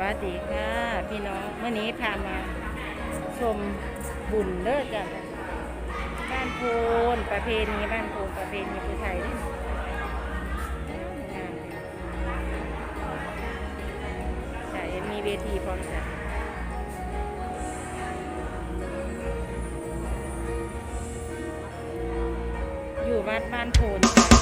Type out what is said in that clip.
วัสดีค่ะ พี่น้องเมื่อนี้พามาชมบุญเลิศกันบ้านโพนประเพณีบ้านโพนประเพณีผู้ไทยเยจะมีเวทีพร้อมจ้ะอยู่วัดบ้านโพน